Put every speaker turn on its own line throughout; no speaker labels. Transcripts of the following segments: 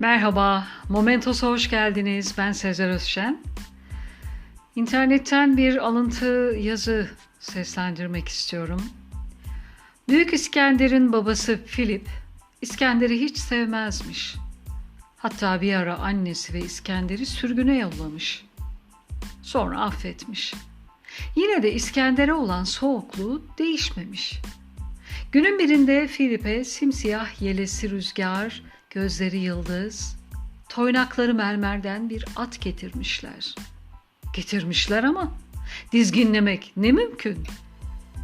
Merhaba, Momentos'a hoş geldiniz. Ben Sezer Özşen. İnternetten bir alıntı yazı seslendirmek istiyorum. Büyük İskender'in babası Filip, İskender'i hiç sevmezmiş. Hatta bir ara annesi ve İskender'i sürgüne yollamış. Sonra affetmiş. Yine de İskender'e olan soğukluğu değişmemiş. Günün birinde Filip'e simsiyah yelesi rüzgar, gözleri yıldız, toynakları mermerden bir at getirmişler. Getirmişler ama dizginlemek ne mümkün.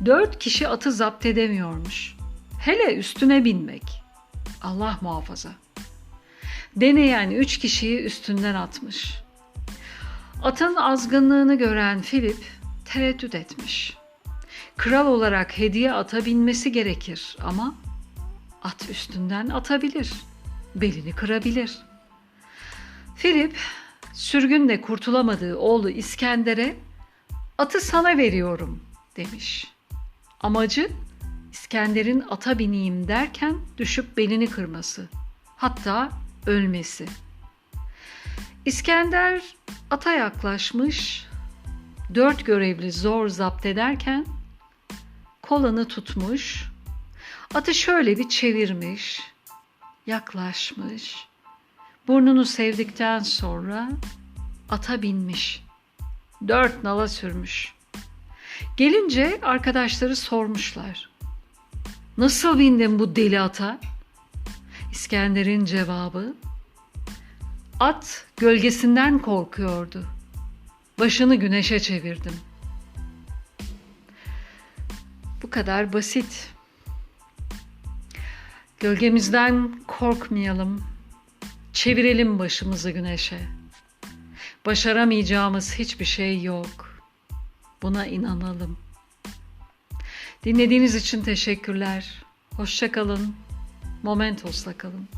Dört kişi atı zapt edemiyormuş. Hele üstüne binmek. Allah muhafaza. Deneyen üç kişiyi üstünden atmış. Atın azgınlığını gören Filip tereddüt etmiş. Kral olarak hediye ata binmesi gerekir ama at üstünden atabilir, belini kırabilir. Filip sürgünde kurtulamadığı oğlu İskender'e atı sana veriyorum demiş. Amacı İskender'in ata bineyim derken düşüp belini kırması, hatta ölmesi. İskender ata yaklaşmış, dört görevli zor zapt ederken kolanı tutmuş, atı şöyle bir çevirmiş, yaklaşmış, burnunu sevdikten sonra ata binmiş, dört nala sürmüş. Gelince arkadaşları sormuşlar. Nasıl bindin bu deli ata? İskender'in cevabı, at gölgesinden korkuyordu. Başını güneşe çevirdim. Bu kadar basit. Gölgemizden korkmayalım. Çevirelim başımızı güneşe. Başaramayacağımız hiçbir şey yok. Buna inanalım. Dinlediğiniz için teşekkürler. Hoşçakalın. Momentos'la kalın.